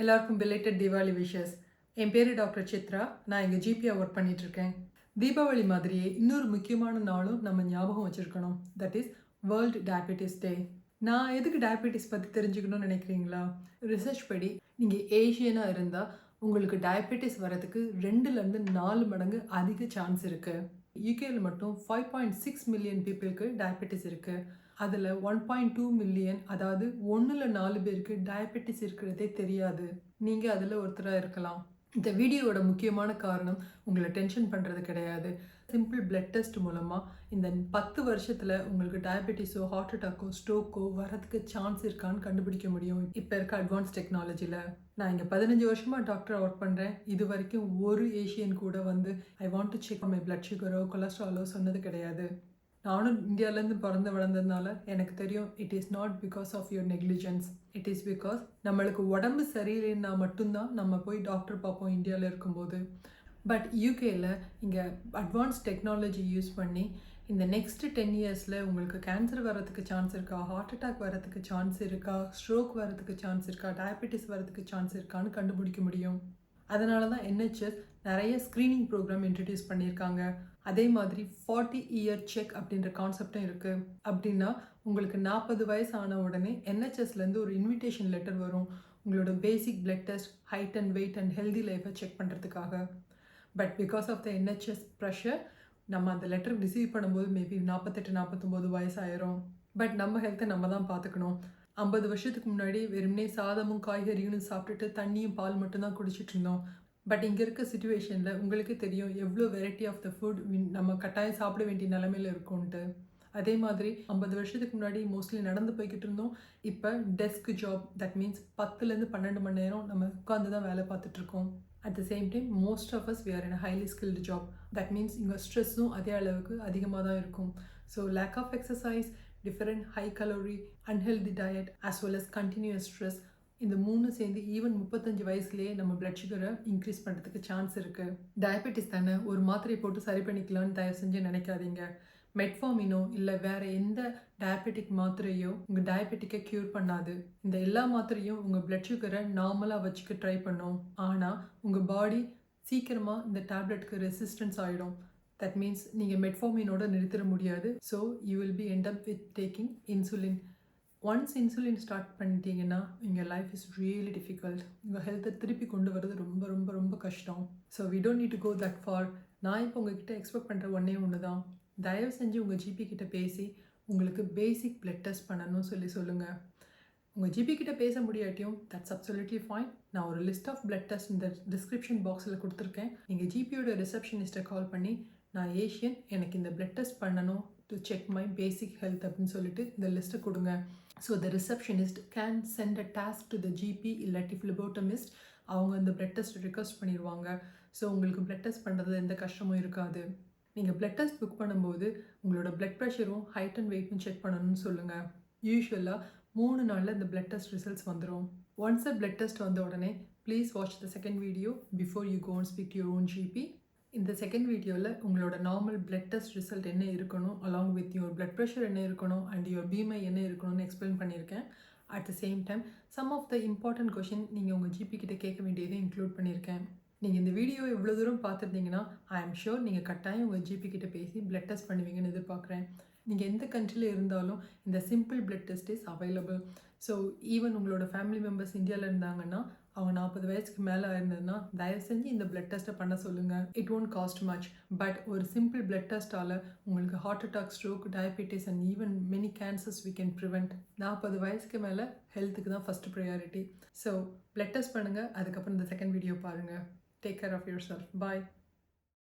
எல்லாருக்கும் belated Deepavali wishes என் பேர் doctor Chitra. நான் எங்கள் ஜிபியாக ஒர்க் பண்ணிகிட்ருக்கேன் இருக்கேன் தீபாவளி மாதிரியே இன்னொரு முக்கியமான நாளும் நம்ம ஞாபகம் வச்சுருக்கணும். That is world diabetes day நான் எதுக்கு டயபெட்டிஸ் பற்றி தெரிஞ்சுக்கணும்னு நினைக்கிறீங்களா? ரிசர்ச் படி நீங்கள் ஏஷியனாக இருந்தால் உங்களுக்கு டயபெட்டிஸ் வரதுக்கு ரெண்டுலேருந்து நாலு மடங்கு அதிக சான்ஸ் இருக்குது யூகேயில் மட்டும் ஃபைவ் பாயிண்ட் சிக்ஸ் மில்லியன் பீப்புளுக்கு டயபெட்டிஸ் இருக்குது அதில் ஒன் பாயிண்ட் டூ மில்லியன் அதாவது ஒன்றில் நாலு பேருக்கு டயபெட்டிஸ் இருக்கிறதே தெரியாது. நீங்கள் அதில் ஒருத்தராக இருக்கலாம். இந்த வீடியோவோட முக்கியமான காரணம் உங்களை டென்ஷன் பண்ணுறது கிடையாது. சிம்பிள் பிளட் டெஸ்ட் மூலமாக இந்த பத்து வருஷத்தில் உங்களுக்கு டயபெட்டிஸோ ஹார்ட் அட்டாக்கோ ஸ்ட்ரோக்கோ வரதுக்கு சான்ஸ் இருக்கான்னு கண்டுபிடிக்க முடியும். இப்போ இருக்க அட்வான்ஸ் டெக்னாலஜியில் நான் இங்கே பதினஞ்சு வருஷமாக டாக்டராக ஒர்க் பண்ணுறேன் இது வரைக்கும் ஒரு ஏஷியன் கூட வந்து I want to check my blood சுகரோ கொலஸ்ட்ராலோ சொன்னது கிடையாது. நானும் இந்தியாவிலேருந்து பிறந்து வளர்ந்ததுனால எனக்கு தெரியும் it is not because of your negligence it is because நம்மளுக்கு உடம்பு சரியில்லைன்னா மட்டும்தான் நம்ம போய் டாக்டர் பார்ப்போம் இந்தியாவில் இருக்கும்போது. பட் யூகேயில் இங்கே அட்வான்ஸ் டெக்னாலஜி யூஸ் பண்ணி இந்த நெக்ஸ்ட் டென் இயர்ஸில் உங்களுக்கு கேன்சர் வரதுக்கு சான்ஸ் இருக்கா? ஹார்ட் அட்டாக் வரதுக்கு சான்ஸ் இருக்கா? ஸ்ட்ரோக் வரதுக்கு சான்ஸ் இருக்கா? டயபெட்டிஸ் வரதுக்கு சான்ஸ் இருக்கான்னு கண்டுபிடிக்க முடியும். அதனால தான் என்ஹெச்எஸ் நிறைய ஸ்க்ரீனிங் ப்ரோக்ராம் இன்ட்ரடியூஸ் பண்ணியிருக்காங்க. அதே மாதிரி ஃபார்ட்டி இயர் செக் அப்படின்ற கான்செப்டும் இருக்குது அப்படின்னா உங்களுக்கு நாற்பது வயசு ஆன உடனே என்ஹெச்எஸ்லேருந்து ஒரு இன்விடேஷன் லெட்டர் வரும். உங்களோட basic blood test height and weight and healthy லைஃப்பை செக் பண்ணுறதுக்காக but because of the NHS pressure நம்ம அந்த லெட்டர் ரிசீவ் பண்ணும்போது மேபி நாற்பத்தெட்டு நாற்பத்தொம்போது வயசாயிரும். பட் நம்ம ஹெல்த்தை நம்ம தான் பார்த்துக்கணும். ஐம்பது வருஷத்துக்கு முன்னாடி வெறுமனே சாதமும் காய்கறியும் சாப்பிட்டுட்டு தண்ணியும் பால் மட்டும்தான் குடிச்சிட்டு இருந்தோம். பட் இங்கே இருக்க சுச்சுவேஷனில் உங்களுக்கு தெரியும் எவ்வளோ வெரைட்டி ஆஃப் த ஃபுட் நம்ம கட்டாயம் சாப்பிட வேண்டிய நிலமையில இருக்கும்ன்ட்டு. அதே மாதிரி ஐம்பது வருஷத்துக்கு முன்னாடி மோஸ்ட்லி நடந்து போய்கிட்டு இருந்தோம். இப்போ டெஸ்க் ஜாப் தட் மீன்ஸ் பத்துலேருந்து பன்னெண்டு மணி நேரம் நம்ம உட்காந்து தான் வேலை பார்த்துட்ருக்கோம் at the same time most of us are in highly skilled job that means இங்கே ஸ்ட்ரெஸ்ஸும் அதே அளவுக்கு அதிகமாக தான் இருக்கும். So lack of exercise different high calorie unhealthy diet as well as continuous stress இந்த மூணு சேர்ந்து ஈவன் முப்பத்தஞ்சு வயசுலேயே நம்ம பிளட் சுகரை இன்க்ரீஸ் பண்ணுறதுக்கு சான்ஸ் இருக்குது டயபெட்டிஸ் தானே? ஒரு மாத்திரை போட்டு சரி பண்ணிக்கலாம்னு தயவு செஞ்சு நினைக்காதீங்க. மெட்ஃபாமினோ இல்லை வேறு எந்த டயபெட்டிக் மாத்திரையோ உங்கள் டயபெட்டிக்கை க்யூர் பண்ணாது. இந்த எல்லா மாத்திரையும் உங்கள் பிளட் சுகரை நார்மலாக வச்சுக்க ட்ரை பண்ணும். ஆனால் உங்கள் பாடி சீக்கிரமாக இந்த டேப்லெட்க்கு ரெசிஸ்டன்ஸ் ஆகிடும் தட் மீன்ஸ் நீங்கள் மெட்ஃபாமினோட நிறுத்திட முடியாது. So you will be end up with taking insulin once insulin start பண்ணிட்டீங்கன்னா உங்கள் லைஃப் இஸ் ரியலி டிஃபிகல்ட் உங்கள் ஹெல்த்தை திருப்பி கொண்டு வரது ரொம்ப ரொம்ப ரொம்ப கஷ்டம். So we don't need to go that far நான் இப்போ உங்ககிட்ட எக்ஸ்பெக்ட் பண்ணுற ஒன்றே ஒன்று தான் தயவு செஞ்சு உங்கள் ஜிபி கிட்ட பேசி உங்களுக்கு பேசிக் பிளட் டெஸ்ட் பண்ணணும்னு சொல்லி சொல்லுங்கள் உங்கள் ஜிபி கிட்ட பேச முடியாட்டியும் தட்ஸ் அப்சல்யூட்லி ஃபைன் நான் ஒரு லிஸ்ட் ஆஃப் பிளட் டெஸ்ட் இந்த டிஸ்கிரிப்ஷன் பாக்ஸில் கொடுத்துருக்கேன். நீங்கள் ஜிபியோட ரிசப்ஷனிஸ்ட்டை கால் பண்ணி நான் ஏஷியன் எனக்கு இந்த பிளட் டெஸ்ட் பண்ணணும் to check my basic health அப்படின்னு சொல்லிட்டு இந்த லிஸ்ட்டை கொடுங்க. So the receptionist can send a task to the GP இல்லாட்டி ஃபிலிபோட்டமிஸ்ட் அவங்க இந்த பிளட் டெஸ்ட் ரிக்வஸ்ட் பண்ணிடுவாங்க. ஸோ உங்களுக்கு பிளட் டெஸ்ட் பண்ணுறது எந்த கஷ்டமும் இருக்காது. நீங்கள் பிளட் டெஸ்ட் புக் பண்ணும்போது உங்களோட பிளட் ப்ரெஷரும் ஹைட் அண்ட் வெயிட்டும் செக் பண்ணணும்னு சொல்லுங்கள் யூஸ்வலாக மூணு நாளில் இந்த பிளட் டெஸ்ட் ரிசல்ட்ஸ் வந்துடும் ஒன்ஸ் அ பிளட் டெஸ்ட் வந்த உடனே please watch the second video before you gone speak your own GP இந்த செகண்ட் வீடியோவில் உங்களோட நார்மல் பிளட் டெஸ்ட் ரிசல்ட் என்ன இருக்கணும் along with your blood pressure என்ன இருக்கணும் அண்ட் யுவர் பீமை என்ன இருக்கணும்னு எக்ஸ்பிளைன் பண்ணியிருக்கேன். At the same time some of the important question நீங்கள் உங்கள் ஜிபி கிட்ட கேட்க வேண்டியதை இன்க்ளூட் பண்ணியிருக்கேன். நீங்கள் இந்த வீடியோ எவ்வளோ தூரம் பார்த்துருந்தீங்கன்னா ஐ எம் ஷோர் நீங்கள் கட்டாயம் உங்கள் ஜிபி கிட்ட பேசி பிளட் டெஸ்ட் பண்ணுவீங்கன்னு எதிர்பார்க்குறேன். நீங்கள் எந்த கண்ட்ரியில் இருந்தாலும் இந்த simple blood test is available so even உங்களோட ஃபேமிலி மெம்பர்ஸ் இந்தியாவில் இருந்தாங்கன்னா அவங்க நாற்பது வயசுக்கு மேலே இருந்ததுன்னா தயவு செஞ்சு இந்த பிளட் டெஸ்ட்டை பண்ண சொல்லுங்கள் it won't cost much but ஒரு சிம்பிள் பிளட் டெஸ்ட்டால் உங்களுக்கு heart attack stroke diabetes and even many cancers we can prevent நாற்பது வயசுக்கு மேலே ஹெல்த்துக்கு தான் first priority so blood test பண்ணுங்கள் அதுக்கப்புறம் இந்த செகண்ட் வீடியோ பாருங்கள் take care of yourself bye